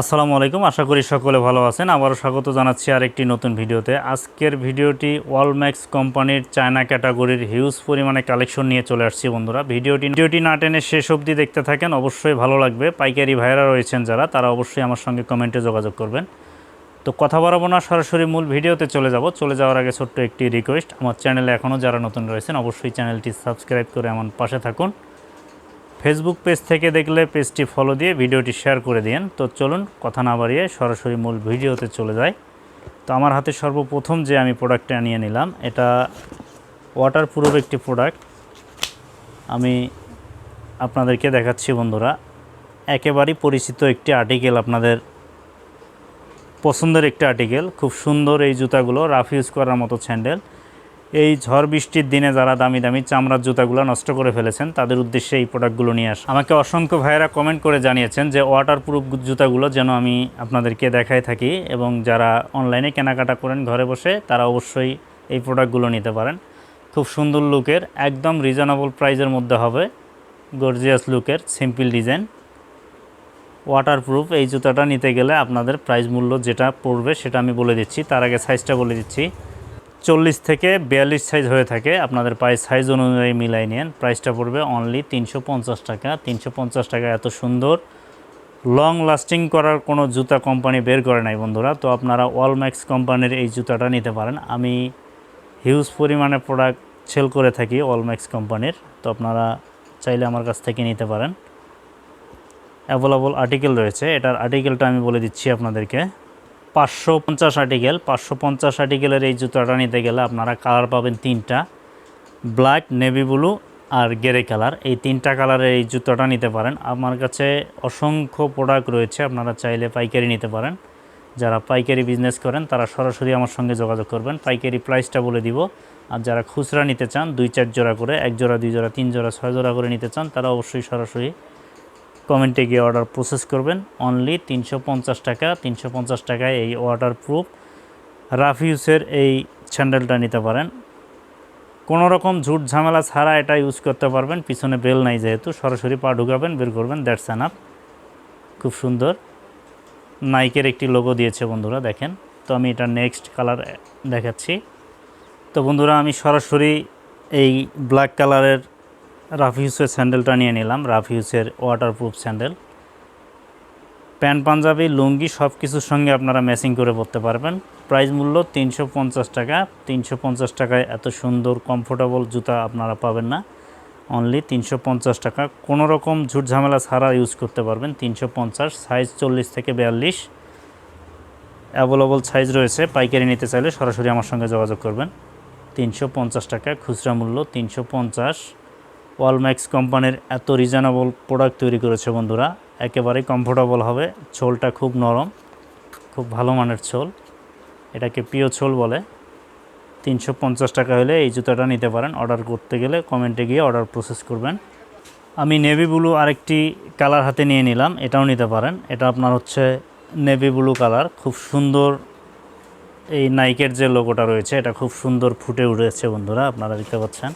আসসালামু আলাইকুম। আশা করি সকলে ভালো আছেন। আবারও স্বাগত জানাচ্ছি আরেকটি নতুন ভিডিওতে। আজকের ভিডিওটি ওয়ালম্যাক্স কোম্পানির চায়না ক্যাটাগরির হিউজ পরিমাণে কালেকশন নিয়ে চলে আসছি বন্ধুরা। ভিডিওটি ভিডিওটি না টেনে শেষ অবধি দেখতে থাকেন। অবশ্যই ভালো লাগবে। পাইকারি ভাইরা রয়েছেন যারা, তারা অবশ্যই আমার সঙ্গে কমেন্টে যোগাযোগ করবেন। তো কথা বাড়াবো না, সরাসরি মূল ভিডিওতে চলে যাব। চলে যাওয়ার আগে ছোট্ট একটি রিকোয়েস্ট আমার চ্যানেলে এখনও যারা নতুন রয়েছেন, অবশ্যই চ্যানেলটি সাবস্ক্রাইব করে আমার পাশে থাকুন। ফেসবুক পেজ থেকে দেখলে পেজটি ফলো দিয়ে ভিডিওটি শেয়ার করে দিন তো চলুন কথা না বাড়িয়ে সরাসরি মূল ভিডিওতে চলে যাই। তো আমার হাতে সর্বপ্রথম যে আমি প্রোডাক্টটা নিয়ে নিলাম, এটা ওয়াটার প্রুফ একটি প্রোডাক্ট আমি আপনাদেরকে দেখাচ্ছি বন্ধুরা, একেবারেই পরিচিত একটি আর্টিকেল আপনাদের পছন্দের একটি আর্টিকেল খুব সুন্দর এই জুতাগুলো রাফ ইউজ করার মতো স্যান্ডেল এই ঝড় বৃষ্টির দিনে যারা দামি দামি চামড়ার জুতাগুলো নষ্ট করে ফেলেছেন, তাদের উদ্দেশ্যে এই প্রোডাক্টগুলো নিয়ে আস। আমাকে অসংখ্য ভাইয়েরা কমেন্ট করে জানিয়েছেন যে ওয়াটার প্রুফ জুতাগুলো যেন আমি আপনাদেরকে দেখায় থাকি এবং যারা অনলাইনে কেনাকাটা করেন ঘরে বসে, তারা অবশ্যই এই প্রোডাক্টগুলো নিতে পারেন। খুব সুন্দর লুকের, একদম রিজনেবল প্রাইজের মধ্যে হবে। গর্জিয়াস লুকের সিম্পল ডিজাইন ওয়াটারপ্রুফ এই জুতাটা নিতে গেলে আপনাদের প্রাইস মূল্য যেটা পড়বে সেটা আমি বলে দিচ্ছি। তার আগে সাইজটা বলে দিচ্ছি। চল্লিশ থেকে বিয়াল্লিশ সাইজ হয়ে থাকে। আপনাদের পায়ে সাইজ অনুযায়ী মিলাই নেন প্রাইসটা পড়বে অনলি তিনশো পঞ্চাশ টাকা। তিনশো পঞ্চাশ টাকা এত সুন্দর। লং লাস্টিং করার কোনো জুতা কোম্পানি বের করে নাই বন্ধুরা। তো আপনারা ওয়ালম্যাক্স কোম্পানির এই জুতাটা নিতে পারেন। আমি হিউজ পরিমাণে প্রোডাক্ট সেল করে থাকি ওয়ালম্যাক্স কোম্পানির তো আপনারা চাইলে আমার কাছ থেকে নিতে পারেন। অ্যাভেলেবল আর্টিকেল রয়েছে। এটার আর্টিকেলটা আমি বলে দিচ্ছি আপনাদেরকে। পাঁচশো পঞ্চাশ আর্টিকেল পাঁচশো পঞ্চাশ আর্টিকেলের এই জুতাটা নিতে গেলে আপনারা কালার পাবেন তিনটা। ব্ল্যাক নেভি ব্লু আর গেরে কালার এই তিনটা কালারের এই জুতোটা নিতে পারেন। আমার কাছে অসংখ্য প্রোডাক্ট রয়েছে, আপনারা চাইলে পাইকারি নিতে পারেন। যারা পাইকারি বিজনেস করেন, তারা সরাসরি আমার সঙ্গে যোগাযোগ করবেন। পাইকারি প্রাইসটা বলে দিব। আর যারা খুচরা নিতে চান, দুই চার জোড়া করে, এক জোড়া, দুই জোড়া, তিন জোড়া, ছয় জোড়া করে নিতে চান, তারা অবশ্যই সরাসরি কমেন্টে গিয়ে অর্ডার প্রসেস করবেন। অনলি তিনশো পঞ্চাশ টাকা, তিনশো পঞ্চাশ টাকায় এই ওয়াটার প্রুফ রাফিউসের এই স্যান্ডেলটা নিতে পারেন। কোনো রকম ঝুট ঝামেলা ছাড়া এটা ইউজ করতে পারবেন। পিছনে বেল নাই যেহেতু, সরাসরি পা ঢুকাবেন, বের করবেন দ্যাটস অ্যান আপ খুব সুন্দর। নাইকের একটি লোগো দিয়েছে বন্ধুরা, দেখেন। তো আমি এটা নেক্সট কালার দেখাচ্ছি। তো বন্ধুরা, আমি সরাসরি এই ব্ল্যাক কালারের রাফিউসের স্যান্ডেলটা নিয়ে নিলাম, রাফ রাফিউসের waterproof sandal. Pant, panjabi, lungi সব কিছুর সঙ্গে আপনারা ম্যাচিং করে পরতে পারবেন। প্রাইস মূল্য তিনশো পঞ্চাশ টাকা। তিনশো পঞ্চাশ টাকায় এত সুন্দর কমফোর্টেবল জুতা আপনারা পাবেন না। অনলি তিনশো পঞ্চাশ টাকা। কোনো রকম ঝুট ঝামেলা ছাড়া ইউজ করতে পারবেন। তিনশো পঞ্চাশ সাইজ চল্লিশ থেকে বিয়াল্লিশ। অ্যাভেলেবল সাইজ রয়েছে। পাইকারি নিতে চাইলে সরাসরি আমার সঙ্গে যোগাযোগ করবেন। তিনশো পঞ্চাশ টাকা। খুচরা মূল্য তিনশো পঞ্চাশ। ওয়ালম্যাক্স কোম্পানির এত রিজনেবল প্রোডাক্ট তৈরি করেছে বন্ধুরা। একেবারেই কমফোর্টেবল হবে। ছোলটা খুব নরম, খুব ভালো মানের ছোল। এটাকে প্রিয় ছোল বলে। তিনশো পঞ্চাশ টাকা হলে এই জুতাটা নিতে পারেন। অর্ডার করতে গেলে কমেন্টে গিয়ে অর্ডার প্রসেস করবেন। আমি নেভি ব্লু আরেকটি কালার হাতে নিয়ে নিলাম। এটাও নিতে পারেন। এটা আপনার হচ্ছে নেভি ব্লু কালার খুব সুন্দর এই নাইকের যে লোগোটা রয়েছে, এটা খুব সুন্দর ফুটে উঠেছে বন্ধুরা। আপনারা দেখতে পাচ্ছেন।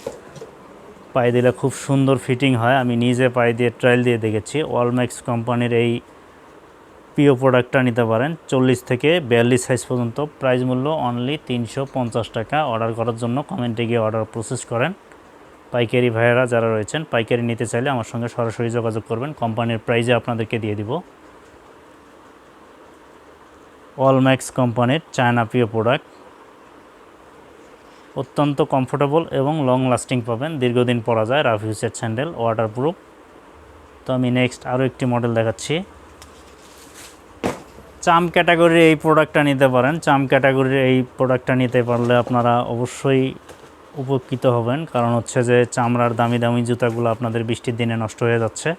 পায়ে দিলে খুব সুন্দর ফিটিং হয়। আমি নিজে পায়ে দিয়ে ট্রায়াল দিয়ে দেখেছি। ওয়ালম্যাক্স কোম্পানির এই প্রিয় প্রোডাক্টটা নিতে পারেন। চল্লিশ থেকে বিয়াল্লিশ সাইজ পর্যন্ত। প্রাইস মূল্য অনলি তিনশো পঞ্চাশ টাকা। অর্ডার করার জন্য কমেন্টে গিয়ে অর্ডার প্রসেস করেন। পাইকারি ভাইয়েরা যারা রয়েছেন, পাইকারি নিতে চাইলে আমার সঙ্গে সরাসরি যোগাযোগ করবেন। কোম্পানির প্রাইজে আপনাদেরকে দিয়ে দিব। অলম্যাক্স কোম্পানির চায়না প্রিয় প্রোডাক্ট অত্যন্ত কমফোর্টেবল এবং লং লাস্টিং পাবেন। দীর্ঘদিন পরা যায় রাফ ইউসের স্যান্ডেল ওয়াটারপ্রুফ তো আমি নেক্সট আরও একটি মডেল দেখাচ্ছি। চাম ক্যাটাগরির এই প্রোডাক্টটা নিতে পারেন। চাম ক্যাটাগরির এই প্রোডাক্টটা নিতে পারলে আপনারা অবশ্যই উপকৃত হবেন। কারণ হচ্ছে যে চামড়ার দামি দামি জুতাগুলো আপনাদের বৃষ্টির দিনে নষ্ট হয়ে যাচ্ছে।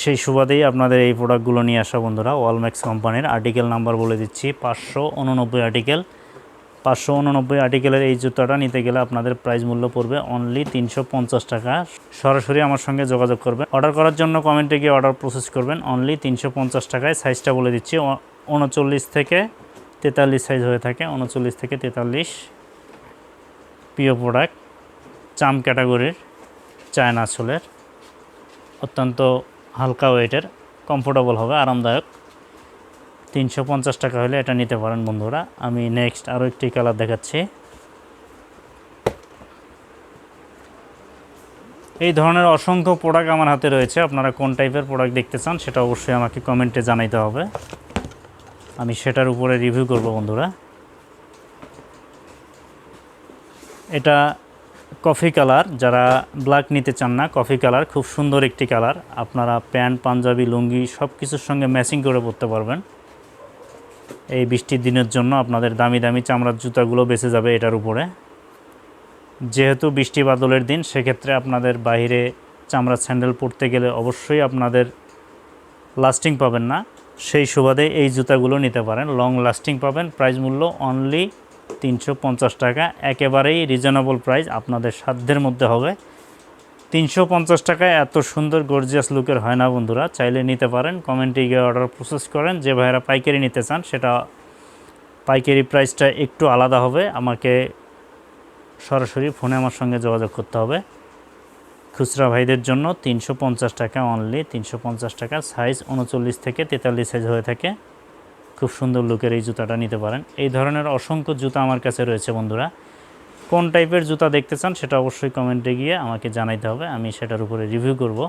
সেই সুবাদেই আপনাদের এই প্রোডাক্টগুলো নিয়ে আসা বন্ধুরা ওয়ালম্যাক্স কোম্পানির আর্টিকেল নাম্বার বলে দিচ্ছি, পাঁচশো উননব্বই আর্টিকেল পাঁচশো উননব্বই আর্টিকেলের এই জুতাটা নিতে গেলে আপনাদের প্রাইস মূল্য পড়বে অনলি তিনশো পঞ্চাশ টাকা। সরাসরি আমার সঙ্গে যোগাযোগ করবেন। অর্ডার করার জন্য কমেন্টে গিয়ে অর্ডার প্রসেস করবেন। অনলি তিনশো পঞ্চাশ টাকায় সাইজটা বলে দিচ্ছি। উনচল্লিশ থেকে তেতাল্লিশ সাইজ হয়ে থাকে। উনচল্লিশ থেকে তেতাল্লিশ প্রিয় প্রোডাক্ট চাম ক্যাটাগরির চায়না সোলের। অত্যন্ত হালকা ওয়েটের কমফোর্টেবল হবে, আরামদায়ক। তিনশো পঞ্চাশ টাকা হলে এটা নিতে পারেন বন্ধুরা। আমি নেক্সট আরও একটি কালার দেখাচ্ছি। এই ধরনের অসংখ্য প্রোডাক্ট আমার হাতে রয়েছে। আপনারা কোন টাইপের প্রোডাক্ট দেখতে চান সেটা অবশ্যই আমাকে কমেন্টে জানাইতে হবে। আমি সেটার উপরে রিভিউ করব বন্ধুরা। এটা কফি কালার যারা ব্ল্যাক নিতে চান না কফি কালার খুব সুন্দর একটি কালার আপনারা প্যান্ট, পাঞ্জাবি, লুঙ্গি সব কিছুর সঙ্গে ম্যাচিং করে পরতে পারবেন। এই বৃষ্টির দিনের জন্য আপনাদের দামি দামি চামড়ার জুতাগুলো বেঁচে যাবে এটার উপরে। যেহেতু বৃষ্টি বাদলের দিন, সেক্ষেত্রে আপনাদের বাইরে চামড়ার স্যান্ডেল পরতে গেলে অবশ্যই আপনাদের লাস্টিং পাবেন না। সেই সুবাদে এই জুতাগুলো নিতে পারেন। লং লাস্টিং পাবেন। প্রাইস মূল্য অনলি তিনশো পঞ্চাশ টাকা। একেবারেই রিজনেবল প্রাইস আপনাদের সাধ্যের মধ্যে হবে। তিনশো পঞ্চাশ টাকায় এত সুন্দর গর্জিয়াস লুকের হয় না বন্ধুরা। চাইলে নিতে পারেন। কমেন্টে গিয়ে অর্ডার প্রসেস করেন। যে ভাইয়েরা পাইকারি নিতে চান, সেটা পাইকারি প্রাইসটা একটু আলাদা হবে। আমাকে সরাসরি ফোনে আমার সঙ্গে যোগাযোগ করতে হবে। খুচরা ভাইদের জন্য তিনশো পঞ্চাশ টাকা অনলি তিনশো পঞ্চাশ টাকা সাইজ উনচল্লিশ থেকে তেতাল্লিশ সাইজ হয়ে থাকে। খুব সুন্দর লুকের এই জুতাটা নিতে পারেন। এই ধরনের অসংখ্য জুতা আমার কাছে রয়েছে বন্ধুরা। কোন টাইপের জুতা দেখতে চান সেটা অবশ্যই কমেন্টে গিয়ে আমাকে জানাইতে হবে, আমি সেটার উপরে রিভিউ করব।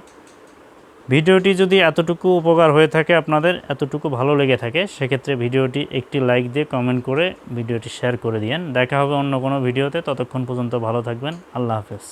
ভিডিওটি যদি এতটুকু উপকার হয়ে থাকে আপনাদের, এতটুকু ভালো লেগে থাকে, সেক্ষেত্রে ভিডিওটি একটি লাইক দিয়ে কমেন্ট করে ভিডিওটি শেয়ার করে দিয়েন। দেখা হবে অন্য কোনো ভিডিওতে, ততক্ষণ পর্যন্ত ভালো থাকবেন, আল্লাহ হাফেজ।